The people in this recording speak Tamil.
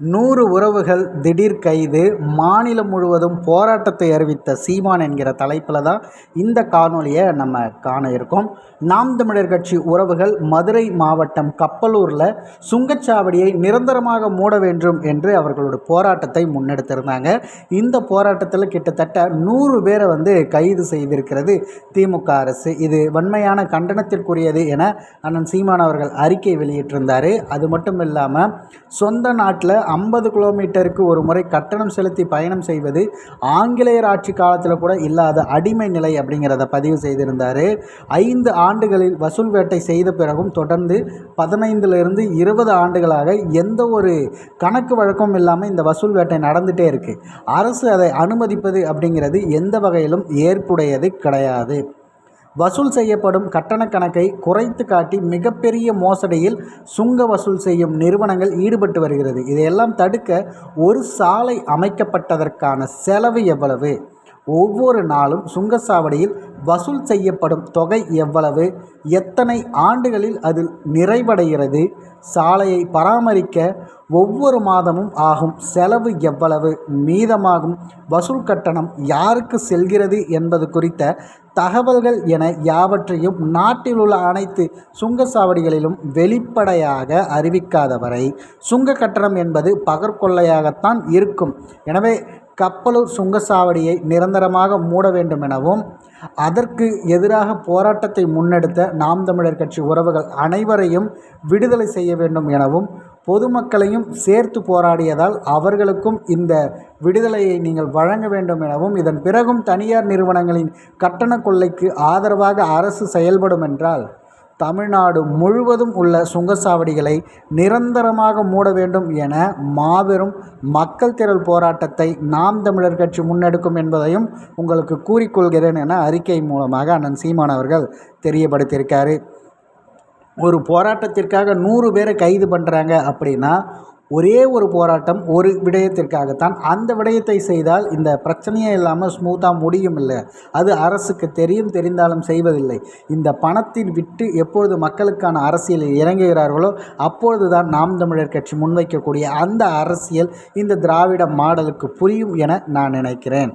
நூறு உறவுகள் திடீர் கைது மாநிலம் முழுவதும் போராட்டத்தை அறிவித்த சீமான் என்கிற தலைப்பில் தான் இந்த காணொலியை நம்ம காண இருக்கோம். நாம் தமிழர் கட்சி உறவுகள் மதுரை மாவட்டம் கப்பலூரில் சுங்கச்சாவடியை நிரந்தரமாக மூட வேண்டும் என்று அவர்களோட போராட்டத்தை முன்னெடுத்திருந்தாங்க. இந்த போராட்டத்தில் கிட்டத்தட்ட நூறு பேரை வந்து கைது செய்திருக்கிறது திமுக அரசு. இது வன்மையான கண்டனத்திற்குரியது என அண்ணன் சீமான் அவர்கள் அறிக்கை வெளியிட்டிருந்தார். அது மட்டும் இல்லாமல் சொந்த நாட்டில் ஐம்பது கிலோமீட்டருக்கு ஒரு முறை கட்டணம் செலுத்தி பயணம் செய்வது ஆங்கிலேயர் ஆட்சி காலத்தில் கூட இல்லாத அடிமை நிலை அப்படிங்கிறத பதிவு செய்திருந்தார். ஐந்து ஆண்டுகளில் வசூல் வேட்டை செய்த பிறகும் தொடர்ந்து பதினைந்துலேருந்து இருபது ஆண்டுகளாக எந்த ஒரு கணக்கு வழக்கமும் இல்லாமல் இந்த வசூல் வேட்டை நடந்துகிட்டே இருக்குது அரசு அதை அனுமதிப்பது அப்படிங்கிறது எந்த வகையிலும் ஏற்புடையது கிடையாது. வசூல் செய்யப்படும் கட்டண கணக்கை குறைத்து காட்டி மிகப்பெரிய மோசடியில் சுங்க வசூல் செய்யும் நிறுவனங்கள் ஈடுபட்டு வருகிறது. இதையெல்லாம் தடுக்க ஒரு சாலை அமைக்கப்பட்டதற்கான செலவு எவ்வளவு? ஒவ்வொரு நாளும் சுங்கச்சாவடியில் வசூல் செய்யப்படும் தொகை எவ்வளவு? எத்தனை ஆண்டுகளில் அதில் நிறைவடைகிறது? சாலையை பராமரிக்க ஒவ்வொரு மாதமும் ஆகும். செலவு எவ்வளவு? மீதமாகும். வசூல் கட்டணம் யாருக்கு செல்கிறது என்பது குறித்த தகவல்கள் என யாவற்றையும் நாட்டில் உள்ள அனைத்து சுங்கச்சாவடிகளிலும் வெளிப்படையாக அறிவிக்காத வரை சுங்க கட்டணம் என்பது பகற்கொள்ளையாகத்தான் இருக்கும். எனவே கப்பலூர் சுங்கச்சாவடியை நிரந்தரமாக மூட வேண்டும் எனவும் அதற்கு எதிராக போராட்டத்தை முன்னெடுத்த நாம் தமிழர் கட்சி உறவுகள் அனைவரையும் விடுதலை செய்ய வேண்டும் எனவும் பொதுமக்களையும் சேர்த்து போராடியதால் அவர்களுக்கும் இந்த விடுதலையை நீங்கள் வழங்க வேண்டும் எனவும் இதன் பிறகும் தனியார் நிறுவனங்களின் கட்டண கொள்ளைக்கு ஆதரவாக அரசு செயல்படும் என்றால் தமிழ்நாடு முழுவதும் உள்ள சுங்கச்சாவடிகளை நிரந்தரமாக மூட வேண்டும் என மாபெரும் மக்கள் திரள் போராட்டத்தை நாம் தமிழர் கட்சி முன்னெடுக்கும் என்பதையும் உங்களுக்கு கூறிக்கொள்கிறேன் என அறிக்கை மூலமாக அண்ணன் சீமான் அவர்கள் தெரியப்படுத்தியிருக்காரு. ஒரு போராட்டத்திற்காக நூறு பேரை கைது பண்ணுறாங்க அப்படின்னா ஒரே ஒரு போராட்டம் ஒரு விடயத்திற்காகத்தான். அந்த விடயத்தை செய்தால் இந்த பிரச்சனையே இல்லாமல் ஸ்மூத்தாக முடியும் இல்லை. அது அரசுக்கு தெரியும் தெரிந்தாலும் செய்வதில்லை. இந்த பணத்தின் விட்டு எப்பொழுது மக்களுக்கான அரசியலில் இறங்குகிறார்களோ அப்பொழுது தான் நாம் தமிழர் கட்சி முன்வைக்கக்கூடிய அந்த அரசியல் இந்த திராவிட மாடலுக்கு புரியும் என நான் நினைக்கிறேன்.